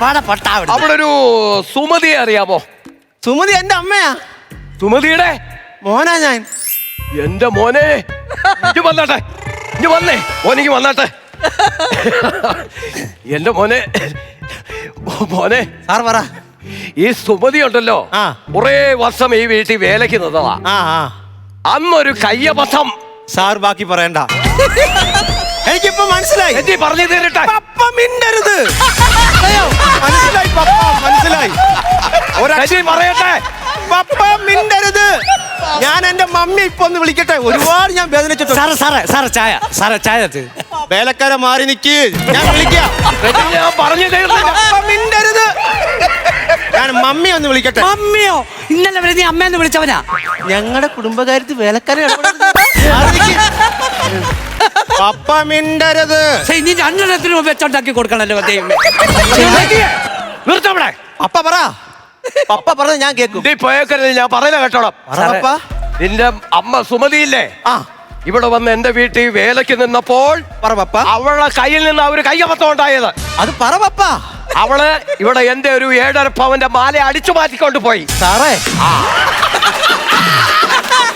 പാടാ, പൊട്ടാ അവിടുന്ന്. അവിടെ ഒരു സുമതിയെ അറിയാമോ? സുമതി എന്റെ അമ്മയാ? സുമതിയുടെ? മോനാ ഞാൻ. എന്റെ മോനെ. വന്നാട്ടെ വന്നേ. മോനിക്ക് വന്നാട്ടെ. എന്റെ മോനെ മോനെ. സാർ പറ. ഈ സുമതി ഉണ്ടല്ലോ ആ. കുറെ വർഷം ഈ വീട്ടിൽ വേലയ്ക്ക് നിന്നതാ. ആ ആ. അന്നൊരു കയ്യബദ്ധം. സാർ ബാക്കി പറയണ്ട. എന്റെ പറഞ്ഞു തീരട്ടെ പപ്പ മിണ്ടരുത്. മനസ്സിലായി പപ്പ മനസ്സിലായി. ശരി, പറയട്ടെ? പപ്പ മിണ്ടരുത്. ഞാൻ എന്റെ മമ്മി ഇപ്പൊ ഒന്ന് വിളിക്കട്ടെ. ഒരുപാട് ഞാൻ വേദനിച്ചിട്ടുണ്ട്. സാറേ സാറേ സാറേ ചായ. സാറേ ചായ. വേലക്കാരെ മാറി നിക്ക്. ഞാൻ വിളിക്കാം. ഞാൻ പറഞ്ഞു മിണ്ടരുത്. ഞാൻ മമ്മി ഒന്ന് വിളിക്കട്ടെ. മമ്മിയോ? ഇന്നലെ വരെ നീ അമ്മയെന്ന് വിളിച്ചവനാ? ഞങ്ങളുടെ കുടുംബകാര്യത്തിൽ വേലക്കാരെ. പപ്പ മിണ്ടരുത് ശ്ശെ, നീ രണ്ടെണ്ണത്തിന് വെച്ചുണ്ടാക്കി കൊടുക്കണല്ലോ ദൈവമേ. നിർത്തവിടെ അപ്പ പറ. പപ്പ പറഞ്ഞ ഞാൻ കേക്കും നീ പോയേക്കരുത് ഞാൻ പറയുന്ന കേട്ടോളാം. പപ്പ നിന്റെ അമ്മ സുമതിയില്ലേ? ആ. ഇവിടെ വന്ന് എന്റെ വീട്ടിൽ വേലയ്ക്ക് നിന്നപ്പോൾ പറ പപ്പ. അവളുടെ കയ്യിൽ നിന്ന് അവർ കയ്യബദ്ധം ഉണ്ടായത്. അത് പറ പപ്പ. അവൾ ഇവിടെ എന്റെ ഒരു ഏഴര പവന്റെ മാല അടിച്ചു മാറ്റിക്കൊണ്ട് പോയി. സാറേ.